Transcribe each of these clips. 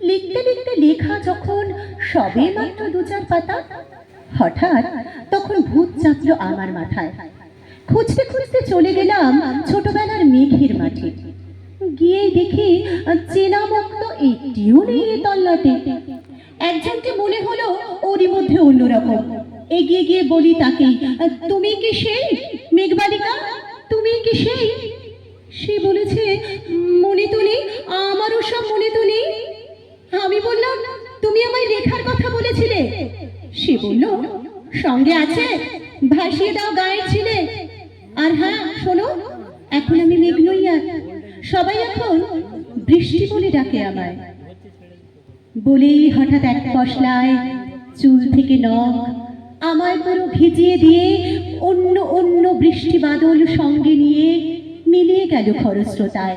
লিখতে লিখতে লেখা যখন সবে মাত্র দু চার পাতা, হঠাৎ তখন ভূত চাপলো আমার মাথায়। খুঁজতে খুঁজতে চলে গেলাম ছোটবেলার মেঘের মাঠে। গিয়ে দেখি চেনা মুক্ত একটিও নেই এ তল্লাটে। একজনকে মনে হলো ওরই মধ্যে অন্যরকম। এগিয়ে গিয়ে বলি তাকে, তুমি কি সেই? মেঘবালিকা? তুমি কি সেই? সে বলেছে মনে তো নেই আমারও সব মনে তো নেই আমি বললাম তুমি আমায় লেখার কথা বলেছিলে? সে বলল, সঙ্গে আছে, ভাসিয়ে দাও গায়ের ছিলে। আর হ্যাঁ শোনো, এখন আমি মেঘ নই আর সবাই এখন বৃষ্টি বলে ডাকে আমায়। বলেই হঠাৎ এক পশলায় চুল থেকে নখ আমায় পুরো ভিজিয়ে দিয়ে অন্য অন্য বৃষ্টি বাদল সঙ্গে নিয়ে মিলিয়ে গেল খরস্রোতায়।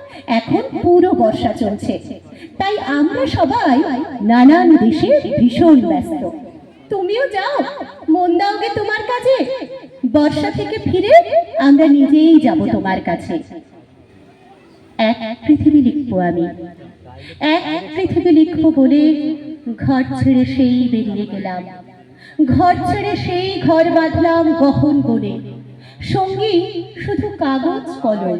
এখন পুরো বর্ষা চলছে। তাই আমরা সবাই নানান দেশে ভীষণ ব্যস্ত। তুমিও যাও, মন দাওগে তোমার কাছে বর্ষা থেকে ফিরে আমরা নিজেই যাব তোমার কাছে। এক পৃথিবী লিখব আমি। এক পৃথিবী লিখব বলে ঘর ছেড়ে সেই বেরিয়ে গেলাম। ঘর ছেড়ে সেই ঘর বাঁধলাম গহন বলে সঙ্গী শুধু কাগজ, কলম।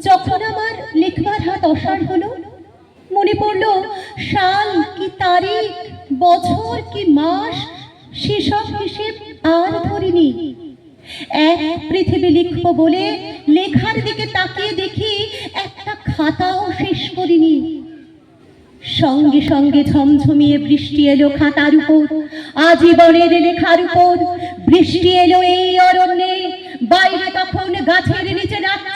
যখন আমার লিখবার হাত অসার হলো, মনে পড়ল, সাল কি তারিখ, বছর কি মাস, সেসব হিসেব আর ধরিনি। এক পৃথিবী লিখব বলে লেখার দিকে তাকিয়ে দেখি একটা খাতাও শেষ করিনি। সঙ্গে সঙ্গে ঝমঝমিয়ে বৃষ্টি এলো খাতার উপর, আজীবনের লেখার উপর। বৃষ্টি এলো এই অরণ্যে, বাইরে তখন গাছের নিচে নাচছে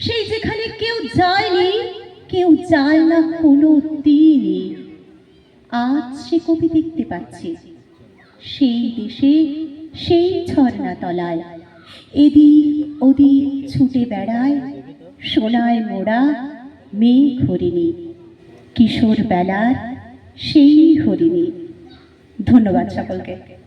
সেই যেখানে কেউ যায়নি, কেউ যায় না কোনো দিনই। আজ সে কবি দেখতে পাচ্ছে। সেই দেশে, সেই ঝর্ণা তলায় এদিক ওদিক ছুটে বেড়ায় সোনায় মোড়া মেয়ে হরিণী। কিশোর বেলার সেই হরিণী। ধন্যবাদ সকলকে।